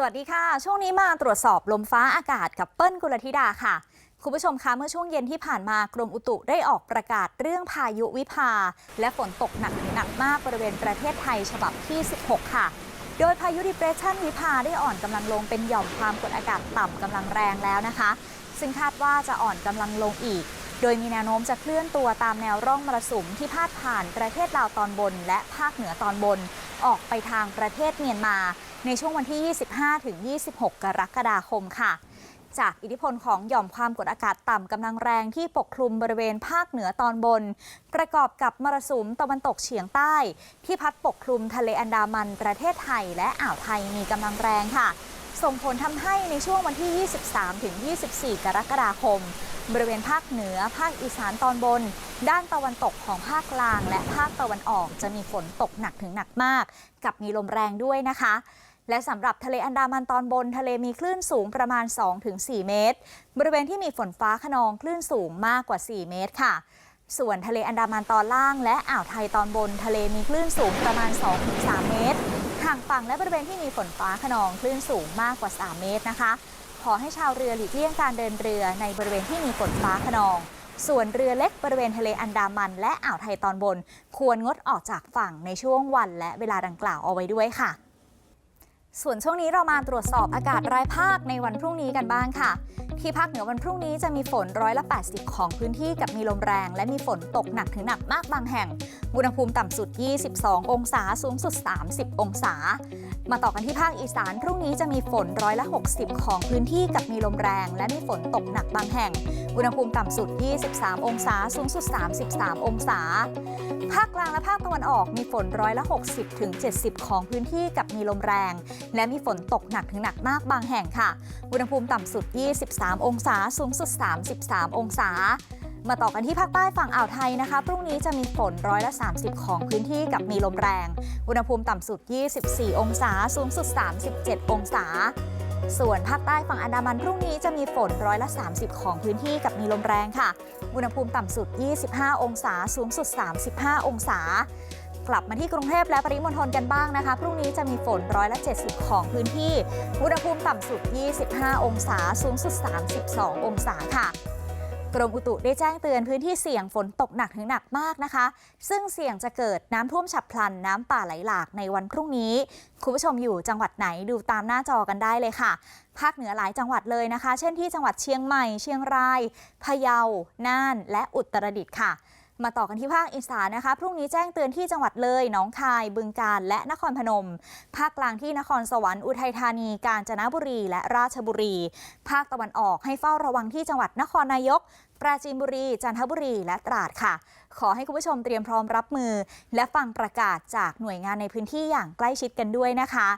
สวัสดีค่ะ ช่วงนี้มาตรวจสอบลมฟ้าอากาศกับเปิ้ลกุลธิดาค่ะ คุณผู้ชมคะเมื่อช่วงเย็นที่ผ่านมากรมอุตุได้ออกประกาศเรื่องพายุวิภา และฝนตกหนักถึงหนักมากบริเวณประเทศไทยฉบับที่ 16 ค่ะ โดยพายุดิเปรสชันวิภาได้อ่อนกำลังลงเป็นหย่อมความกดอากาศต่ำกำลังแรงแล้วนะคะ ซึ่งคาดว่าจะอ่อนกำลังลงอีก โดยมีแนวโน้มจะเคลื่อนตัวตามแนวร่องมรสุมที่พาดผ่านประเทศลาวตอนบน และภาคเหนือตอนบน ออกไปทางประเทศเมียนมา ในช่วงวันที่ 25 ถึง 26 กรกฎาคมค่ะ จากอิทธิพลของหย่อมความกดอากาศต่ำกำลังแรงที่ปกคลุมบริเวณภาคเหนือตอนบน ประกอบกับมรสุมตะวันตกเฉียงใต้ ที่พัดปกคลุมทะเลอันดามันประเทศไทยและอ่าวไทยมีกำลังแรงค่ะ ส่งผลทำให้ในช่วงวันที่ 23 ถึง 24 กรกฎาคมบริเวณภาคเหนือ ภาคอีสานตอนบน ด้านตะวันตกของภาคกลาง และภาคตะวันออกจะมีฝนตกหนักถึงหนักมาก กับมีลมแรงด้วยนะคะ และสำหรับทะเลอันดามันตอนบนทะเลมีคลื่นสูงประมาณ 2-4 เมตร บริเวณที่มีฝนฟ้าขนองคลื่นสูงมากกว่า 4 เมตรค่ะ ส่วนทะเลอันดามันตอนล่าง และอ่าวไทยตอนบน ทะเลมีคลื่นสูงประมาณ 2-3 เมตรห่างฝั่งและบริเวณที่มีฝนฟ้าขนองคลื่นสูงมากกว่า 3 เมตรนะคะ ขอให้ชาวเรือหลีกเลี่ยงการเดินเรือในบริเวณที่มีฝนฟ้าขนอง ส่วนเรือเล็กบริเวณทะเลอันดามัน และอ่าวไทยตอนบน ควรงดออกจากฝั่งในช่วงวันและเวลาดังกล่าวเอาไว้ด้วยค่ะ ส่วนช่วงนี้เรามาตรวจสอบอากาศรายภาคในวันพรุ่งนี้กันบ้างค่ะ ที่ภาคเหนือวันพรุ่งนี้จะมีฝนร้อยละ 80 ของพื้นที่กับมีลมแรง และมีฝนตกหนักถึงหนักมากบางแห่ง อุณหภูมิต่ำสุด 22 องศาสูงสุด 30 องศา มาต่อกันที่ภาคอีสานพรุ่งนี้จะมีฝนร้อยละ 60 ของพื้นที่กับมีลมแรง และมีฝนตกหนักบางแห่ง อุณหภูมิต่ำสุด 23 องศาสูงสุด 33 องศา ภาคกลางและภาคตะวันออกมีฝนร้อยละ 60 ถึง 70 ของพื้นที่กับมีลมแรง และมีฝนตกหนักถึงหนักมากบางแห่งค่ะ อุณหภูมิต่ำสุด 23 3 องศา สูงสุด 33 องศา มาต่อกันที่ภาคใต้ฝั่งอ่าวไทยนะคะ พรุ่งนี้จะมีฝนร้อยละ 30 ของพื้นที่กับมีลมแรง อุณหภูมิต่ำสุด 24 องศา สูงสุด 37 องศา ส่วนภาคใต้ฝั่งอันดามันพรุ่งนี้จะมีฝนร้อยละ 30 ของพื้นที่กับมีลมแรงค่ะ อุณหภูมิต่ำสุด 25 องศา สูงสุด 35 องศา กลับมาที่กรุงเทพและปริมณฑลกันบ้างนะคะ พรุ่งนี้จะมีฝนร้อยละ70 ของพื้นที่ อุณหภูมิต่ำสุด 25 องศา สูงสุด 32 องศาค่ะ กรมอุตุได้แจ้งเตือนพื้นที่เสี่ยงฝนตกหนักถึงหนักมากนะคะ ซึ่งเสี่ยงจะเกิดน้ำท่วมฉับพลัน น้ำป่าไหลหลากในวันพรุ่งนี้ คุณผู้ชมอยู่จังหวัดไหนดูตามหน้าจอกันได้เลยค่ะภาคเหนือหลายจังหวัดเลยนะคะ เช่นที่จังหวัดเชียงใหม่ เชียงราย พะเยา น่าน และอุตรดิตถ์ค่ะ มาต่อกันที่ภาคอีสานนะคะ พรุ่งนี้แจ้งเตือนที่จังหวัดเลยหนองคาย บึงกาฬและนครพนม ภาคกลางที่นครสวรรค์อุทัยธานี กาญจนบุรี และราชบุรี ภาคตะวันออกให้เฝ้าระวังที่จังหวัดนครนายก ปราจีนบุรี จันทบุรี และตราดค่ะ ขอให้คุณผู้ชมเตรียมพร้อมรับมือ และฟังประกาศจากหน่วยงานในพื้นที่อย่างใกล้ชิดกันด้วยนะคะ